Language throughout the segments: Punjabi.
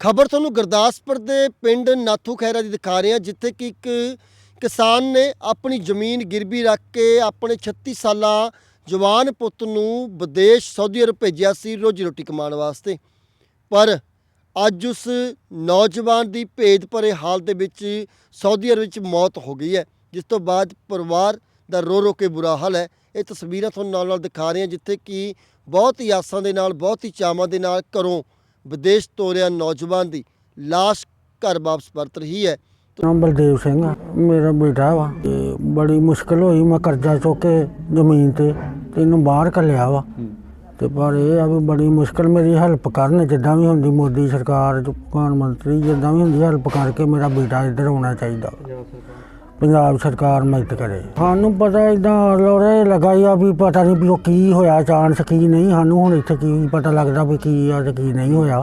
ਖਬਰ ਤੁਹਾਨੂੰ ਗੁਰਦਾਸਪੁਰ ਦੇ ਪਿੰਡ ਨਾਥੂ ਖੈਰਾ ਦੀ ਦਿਖਾ ਰਹੇ ਹਾਂ, ਜਿੱਥੇ ਕਿ ਇੱਕ ਕਿਸਾਨ ਨੇ ਆਪਣੀ ਜ਼ਮੀਨ ਗਿਰਵੀ ਰੱਖ ਕੇ ਆਪਣੇ 36 ਸਾਲਾ ਜਵਾਨ ਪੁੱਤ ਨੂੰ ਵਿਦੇਸ਼ ਸਾਊਦੀ ਅਰਬ ਭੇਜਿਆ ਸੀ ਰੋਜੀ ਰੋਟੀ ਕਮਾਉਣ ਵਾਸਤੇ। ਪਰ ਅੱਜ ਉਸ ਨੌਜਵਾਨ ਦੀ ਭੇਦ ਭਰੇ ਹਾਲ ਦੇ ਵਿੱਚ ਸਾਊਦੀ ਅਰਬ ਵਿੱਚ ਮੌਤ ਹੋ ਗਈ ਹੈ, ਜਿਸ ਤੋਂ ਬਾਅਦ ਪਰਿਵਾਰ ਦਾ ਰੋ ਰੋ ਕੇ ਬੁਰਾ ਹਾਲ ਹੈ। ਇਹ ਤਸਵੀਰਾਂ ਤੁਹਾਨੂੰ ਨਾਲ ਨਾਲ ਦਿਖਾ ਰਹੇ ਹਾਂ, ਜਿੱਥੇ ਕਿ ਬਹੁਤ ਹੀ ਆਸਾਂ ਦੇ ਨਾਲ, ਬਹੁਤ ਹੀ ਚਾਵਾਂ ਦੇ ਨਾਲ ਘਰੋਂ ਵਿਦੇਸ਼ ਤੋਰਿਆ ਨੌਜਵਾਨ ਦੀ ਲਾਸ਼ ਘਰ ਵਾਪਸ ਪਰਤ ਰਹੀ ਹੈ। ਨਾਮ ਬਲਦੇਵ ਸਿੰਘ ਆ। ਮੇਰਾ ਬੇਟਾ ਵਾ ਤੇ ਬੜੀ ਮੁਸ਼ਕਲ ਹੋਈ। ਮੈਂ ਕਰਜ਼ਾ ਚੁੱਕ ਕੇ ਜ਼ਮੀਨ ਤੇ ਤੇ ਇਹਨੂੰ ਬਾਹਰ ਕੱਲਿਆ ਵਾ। ਤੇ ਪਰ ਇਹ ਆ ਵੀ ਬੜੀ ਮੁਸ਼ਕਲ ਮੇਰੀ ਹੈਲਪ ਕਰਨ ਜਿੱਦਾਂ ਵੀ ਹੁੰਦੀ ਮੋਦੀ ਸਰਕਾਰ ਪ੍ਰਧਾਨ ਮੰਤਰੀ ਜਿੱਦਾਂ ਵੀ ਹੁੰਦੀ ਹੈਲਪ ਕਰਕੇ ਮੇਰਾ ਬੇਟਾ ਇੱਧਰ ਆਉਣਾ ਚਾਹੀਦਾ। ਪੰਜਾਬ ਸਰਕਾਰ ਮਦਦ ਕਰੇ। ਸਾਨੂੰ ਪਤਾ ਇਦਾਂ ਲੋਰੇ ਲਗਾਈ ਆ ਵੀ ਪਤਾ ਨਹੀਂ ਵੀ ਉਹ ਕੀ ਹੋਇਆ ਚਾਂਸ ਕੀ ਨਹੀਂ। ਸਾਨੂੰ ਹੁਣ ਇੱਥੇ ਕੀ ਪਤਾ ਲੱਗਦਾ ਵੀ ਕੀ ਆ ਤੇ ਕੀ ਨਹੀਂ ਹੋਇਆ।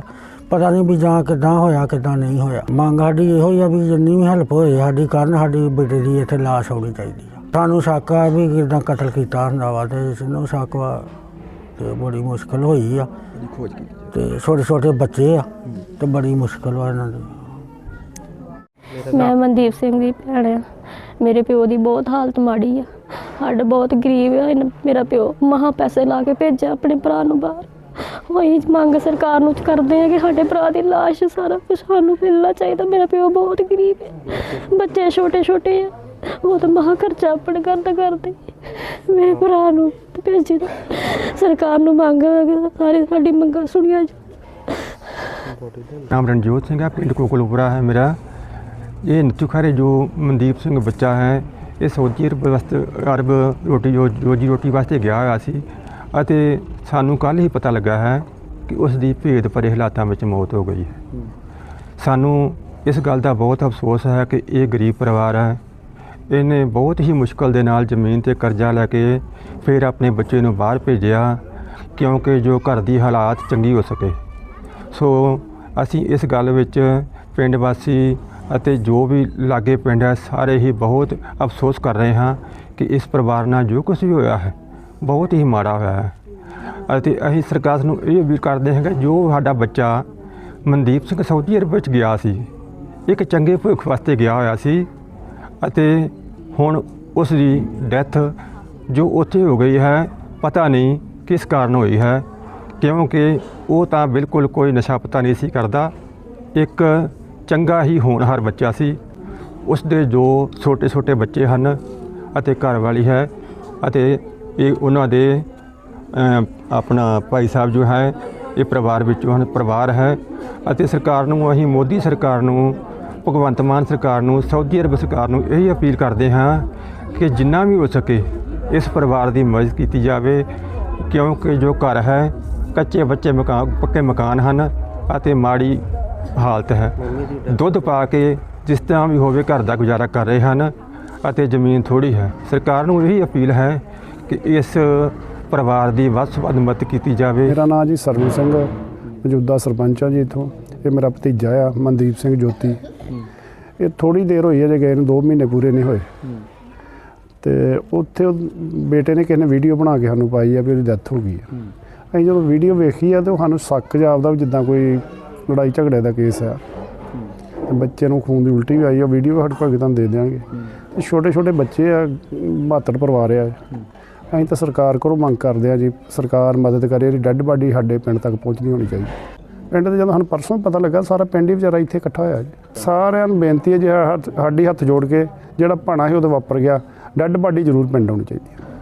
ਪਤਾ ਨਹੀਂ ਵੀ ਜਾਂ ਕਿੱਦਾਂ ਹੋਇਆ ਕਿੱਦਾਂ ਨਹੀਂ ਹੋਇਆ। ਮੰਗ ਸਾਡੀ ਇਹੋ ਹੀ ਆ ਵੀ ਜਿੰਨੀ ਵੀ ਹੈਲਪ ਹੋਏ ਸਾਡੀ ਕਰਨ ਸਾਡੀ ਬੇਟੇ ਦੀ ਇੱਥੇ ਲਾਸ਼ ਹੋਣੀ ਚਾਹੀਦੀ ਆ। ਸਾਨੂੰ ਸ਼ੱਕ ਆ ਵੀ ਕਿੱਦਾਂ ਕਤਲ ਕੀਤਾ ਹੁੰਦਾ ਵਾ ਤੇ ਇਸ ਨੂੰ ਸ਼ੱਕ ਵਾ ਤੇ ਬੜੀ ਮੁਸ਼ਕਲ ਹੋਈ ਆ। ਖੋਜ ਕੀਤੀ ਤੇ ਛੋਟੇ ਛੋਟੇ ਬੱਚੇ ਆ ਤੇ ਬੜੀ ਮੁਸ਼ਕਲ ਵਾ ਇਹਨਾਂ ਦੀ। ਮੈਂ ਮਨਦੀਪ ਸਿੰਘ ਦੀ ਭੈਣ ਆ। ਮੇਰੇ ਪਿਓ ਦੀ ਬਹੁਤ ਹਾਲਤ ਮਾੜੀ ਆ। ਸਾਡਾ ਬਹੁਤ ਗਰੀਬ ਆ। ਇਹਨ- ਮੇਰਾ ਪਿਓ ਮਹਾ ਪੈਸੇ ਲਾ ਕੇ ਭੇਜਿਆ ਆਪਣੇ ਭਰਾ ਨੂੰ ਬਾਹਰ। ਉਹੀ ਮੰਗ ਸਰਕਾਰ ਨੂੰ ਕਰਦੇ ਆ ਕਿ ਸਾਡੇ ਭਰਾ ਦੀ ਲਾਸ਼ ਸਾਰਾ ਕੁਝ ਸਾਨੂੰ ਮਿਲਣਾ ਚਾਹੀਦਾ। ਮੇਰਾ ਪਿਓ ਬਹੁਤ ਗਰੀਬ ਹੈ ਬੱਚੇ ਛੋਟੇ ਛੋਟੇ ਆ। ਉਹ ਤਾਂ ਮਹਾ ਖਰਚਾ ਆਪਣੇ ਘਰ ਦਾ ਕਰਦੇ। ਮੇਰੇ ਭਰਾ ਨੂੰ ਭੇਜੀ ਦਾ ਸਰਕਾਰ ਨੂੰ ਮੰਗ ਆ ਕਿ ਸਾਰੀ ਸਾਡੀ ਮੰਗਾਂ ਸੁਣੀਆਂ ਜਾਣ। ਨਾਮ ਰਣਜੋਤ ਸਿੰਘ ਹੈ ਪਿੰਡ ਕੋਕਲਪੁਰਾ ਹੈ ਮੇਰਾ। ਇਹ ਨਚੁਖਾਰੇ ਜੋ ਮਨਦੀਪ ਸਿੰਘ ਬੱਚਾ ਹੈ, ਇਹ ਸਊਦੀ ਅਰਬ ਵਾਸਤੇ, ਅਰਬ ਰੋਟੀ ਜੋ ਰੋਜੀ ਰੋਟੀ ਵਾਸਤੇ ਗਿਆ ਹੋਇਆ ਸੀ ਅਤੇ ਸਾਨੂੰ ਕੱਲ ਹੀ ਪਤਾ ਲੱਗਾ ਹੈ ਕਿ ਉਸ ਦੀ ਭੇਦ ਭਰੇ ਹਾਲਾਤਾਂ ਵਿੱਚ ਮੌਤ ਹੋ ਗਈ ਹੈ। ਸਾਨੂੰ ਇਸ ਗੱਲ ਦਾ ਬਹੁਤ ਅਫਸੋਸ ਹੈ ਕਿ ਇਹ ਗਰੀਬ ਪਰਿਵਾਰ ਹੈ। ਇਹਨੇ ਬਹੁਤ ਹੀ ਮੁਸ਼ਕਲ ਦੇ ਨਾਲ ਜ਼ਮੀਨ ਤੇ ਕਰਜ਼ਾ ਲੈ ਕੇ ਫਿਰ ਆਪਣੇ ਬੱਚੇ ਨੂੰ ਬਾਹਰ ਭੇਜਿਆ, ਕਿਉਂਕਿ ਜੋ ਘਰ ਦੀ ਹਾਲਾਤ ਚੰਗੀ ਹੋ ਸਕੇ। ਸੋ ਅਸੀਂ ਇਸ ਗੱਲ ਵਿੱਚ ਪਿੰਡ ਵਾਸੀ ਅਤੇ ਜੋ ਵੀ ਲਾਗੇ ਪਿੰਡ ਹੈ, ਸਾਰੇ ਹੀ ਬਹੁਤ ਅਫਸੋਸ ਕਰ ਰਹੇ ਹਾਂ ਕਿ ਇਸ ਪਰਿਵਾਰ ਨਾਲ ਜੋ ਕੁਝ ਵੀ ਹੋਇਆ ਹੈ, ਬਹੁਤ ਹੀ ਮਾੜਾ ਹੋਇਆ ਹੈ। ਅਤੇ ਅਸੀਂ ਸਰਕਾਰ ਨੂੰ ਇਹ ਵੀ ਕਰਦੇ ਹਾਂ ਕਿ ਜੋ ਸਾਡਾ ਬੱਚਾ ਮਨਦੀਪ ਸਿੰਘ ਸਾਊਦੀ ਅਰਬ ਵਿੱਚ ਗਿਆ ਸੀ, ਇੱਕ ਚੰਗੇ ਭਵਿੱਖ ਵਾਸਤੇ ਗਿਆ ਹੋਇਆ ਸੀ ਅਤੇ ਹੁਣ ਉਸ ਦੀ ਡੈਥ ਜੋ ਉੱਥੇ ਹੋ ਗਈ ਹੈ, ਪਤਾ ਨਹੀਂ ਕਿਸ ਕਾਰਨ ਹੋਈ ਹੈ, ਕਿਉਂਕਿ ਉਹ ਤਾਂ ਬਿਲਕੁਲ ਕੋਈ ਨਸ਼ਾ ਪਤਾ ਨਹੀਂ ਸੀ ਕਰਦਾ। ਇੱਕ ਚੰਗਾ ਹੀ ਹੋਣਹਾਰ ਬੱਚਾ ਸੀ। ਉਸ ਦੇ ਜੋ ਛੋਟੇ ਛੋਟੇ ਬੱਚੇ ਹਨ ਅਤੇ ਘਰ ਵਾਲੀ ਹੈ ਅਤੇ ਇਹ ਉਹਨਾਂ ਦੇ ਆਪਣਾ ਭਾਈ ਸਾਹਿਬ ਜੋ ਹੈ, ਇਹ ਪਰਿਵਾਰ ਵਿੱਚੋਂ ਹਨ, ਪਰਿਵਾਰ ਹੈ ਅਤੇ ਸਰਕਾਰ ਨੂੰ ਅਸੀਂ ਮੋਦੀ ਸਰਕਾਰ ਨੂੰ, ਭਗਵੰਤ ਮਾਨ ਸਰਕਾਰ ਨੂੰ, ਸਾਊਦੀ ਅਰਬ ਸਰਕਾਰ ਨੂੰ ਇਹ ਅਪੀਲ ਕਰਦੇ ਹਾਂ ਕਿ ਜਿੰਨਾ ਵੀ ਹੋ ਸਕੇ ਇਸ ਪਰਿਵਾਰ ਦੀ ਮਦਦ ਕੀਤੀ ਜਾਵੇ ਕਿਉਂਕਿ ਜੋ ਘਰ ਹੈ, ਕੱਚੇ ਬੱਚੇ ਮਕਾਨ ਪੱਕੇ ਮਕਾਨ ਹਨ ਅਤੇ ਮਾੜੀ ਹਾਲਤ ਹੈ। ਦੁੱਧ ਪਾ ਕੇ ਜਿਸ ਤਰ੍ਹਾਂ ਵੀ ਹੋਵੇ ਘਰ ਦਾ ਗੁਜ਼ਾਰਾ ਕਰ ਰਹੇ ਹਨ ਅਤੇ ਜ਼ਮੀਨ ਥੋੜੀ ਹੈ। ਸਰਕਾਰ ਨੂੰ ਇਹੀ ਅਪੀਲ ਹੈ ਕਿ ਇਸ ਪਰਿਵਾਰ ਦੀ ਵੱਧ ਤੋਂ ਵੱਧ ਮਦਦ ਕੀਤੀ ਜਾਵੇ। ਮੇਰਾ ਨਾਮ ਜੀ ਸਰਵਨ ਸਿੰਘ, ਮੌਜੂਦਾ ਸਰਪੰਚ ਆ ਜੀ ਇਥੋਂ। ਇਹ ਮੇਰਾ ਭਤੀਜਾ ਆ, ਮਨਦੀਪ ਸਿੰਘ ਜੋਤੀ। ਇਹ ਥੋੜੀ ਦੇਰ ਹੋਈ ਹੈ ਜੇ ਗਏ ਨੂੰ 2 ਮਹੀਨੇ ਪੂਰੇ ਨਹੀਂ ਹੋਏ। ਤੇ ਉੱਥੇ ਬੇਟੇ ਨੇ ਕਿਸੇ ਨੇ ਵੀਡੀਓ ਬਣਾ ਕੇ ਸਾਨੂੰ ਪਾਈ ਆ ਵੀ ਉਹਦੀ ਡੈਥ ਹੋ ਗਈ ਆ। ਅਸੀਂ ਜਦੋਂ ਵੀਡੀਓ ਵੇਖੀ ਆ ਤੇ ਉਹ ਸਾਨੂੰ ਸ਼ੱਕ ਜਾਪਦਾ ਵੀ ਜਿੱਦਾਂ ਕੋਈ ਲੜਾਈ ਝਗੜੇ ਦਾ ਕੇਸ ਆ। ਤੇ ਬੱਚੇ ਨੂੰ ਖੂਨ ਦੀ ਉਲਟੀ ਵੀ ਆਈ ਆ, ਵੀਡੀਓ ਸਾਡੇ ਕੋਲ ਤੁਹਾਨੂੰ ਦੇ ਦਿਆਂਗੇ। ਤੇ ਛੋਟੇ ਛੋਟੇ ਬੱਚੇ ਆ ਮਾਤੜ ਪਰਿਵਾਰ ਆ। ਅਸੀਂ ਤਾਂ ਸਰਕਾਰ ਕੋਲੋਂ ਮੰਗ ਕਰਦੇ ਆ ਜੀ, ਸਰਕਾਰ ਮਦਦ ਕਰੇ ਇਹਦੀ ਡੈੱਡ ਬਾਡੀ ਸਾਡੇ ਪਿੰਡ ਤੱਕ ਪਹੁੰਚਦੀ ਹੋਣੀ ਚਾਹੀਦੀ। ਪਿੰਡ ਦੇ ਜਦੋਂ ਸਾਨੂੰ ਪਰਸੋਂ ਪਤਾ ਲੱਗਾ, ਸਾਰਾ ਪਿੰਡ ਹੀ ਵਿਚਾਰਾ ਇੱਥੇ ਇਕੱਠਾ ਹੋਇਆ ਜੀ। ਸਾਰਿਆਂ ਨੂੰ ਬੇਨਤੀ ਹੈ ਜੇ ਹੱਥ- ਸਾਡੀ ਹੱਥ ਜੋੜ ਕੇ ਜਿਹੜਾ ਭਾਣਾ ਸੀ ਉਹਦੇ ਵਾਪਰ ਗਿਆ। ਡੈੱਡ ਬਾਡੀ ਜ਼ਰੂਰ ਪਿੰਡ ਆਉਣੀ ਚਾਹੀਦੀ ਹੈ।